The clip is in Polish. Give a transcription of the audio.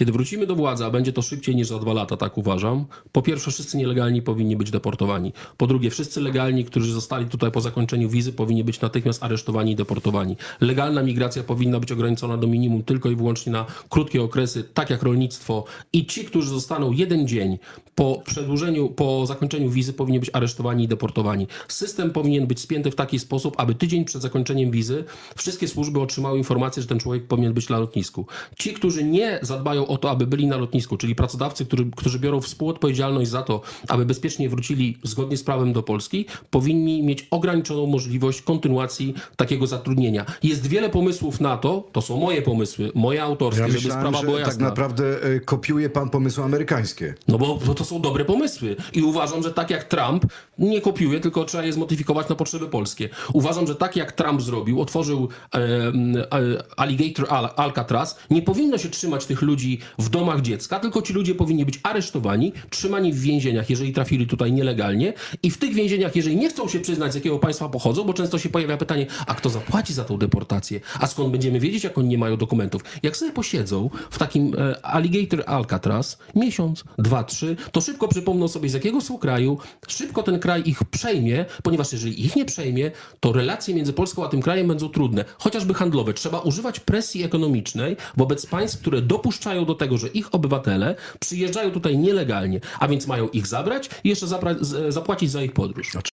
Kiedy wrócimy do władzy, a będzie to szybciej niż za dwa lata, tak uważam, po pierwsze wszyscy nielegalni powinni być deportowani. Po drugie wszyscy legalni, którzy zostali tutaj po zakończeniu wizy, powinni być natychmiast aresztowani i deportowani. Legalna migracja powinna być ograniczona do minimum tylko i wyłącznie na krótkie okresy, tak jak rolnictwo. I ci, którzy zostaną jeden dzień po przedłużeniu, po zakończeniu wizy, powinni być aresztowani i deportowani. System powinien być spięty w taki sposób, aby tydzień przed zakończeniem wizy wszystkie służby otrzymały informację, że ten człowiek powinien być na lotnisku. Ci, którzy nie zadbają o to, aby byli na lotnisku, czyli pracodawcy, którzy, którzy biorą współodpowiedzialność za to, aby bezpiecznie wrócili zgodnie z prawem do Polski, powinni mieć ograniczoną możliwość kontynuacji takiego zatrudnienia. Jest wiele pomysłów na to, to są moje pomysły, moje autorskie, Ja żeby myślałem, sprawa że była tak jasna. naprawdę e, kopiuje pan pomysły amerykańskie. No bo bo to są dobre pomysły. I uważam, że tak jak Trump, nie kopiuje, tylko trzeba je zmodyfikować na potrzeby polskie. Uważam, że tak jak Trump zrobił, otworzył e, e, Alligator Al Alcatraz, nie powinno się trzymać tych ludzi w domach dziecka, tylko ci ludzie powinni być aresztowani, trzymani w więzieniach, jeżeli trafili tutaj nielegalnie i w tych więzieniach, jeżeli nie chcą się przyznać, z jakiego państwa pochodzą, bo często się pojawia pytanie, a kto zapłaci za tą deportację? A skąd będziemy wiedzieć, jak oni nie mają dokumentów? Jak sobie posiedzą w takim e, Alligator Alcatraz miesiąc, dwa, trzy, to szybko przypomną sobie, z jakiego są kraju, szybko ten kraj ich przejmie, ponieważ jeżeli ich nie przejmie, to relacje między Polską a tym krajem będą trudne, chociażby handlowe. Trzeba używać presji ekonomicznej wobec państw, które dopuszczają do tego, że ich obywatele przyjeżdżają tutaj nielegalnie, a więc mają ich zabrać i jeszcze zapłacić za ich podróż.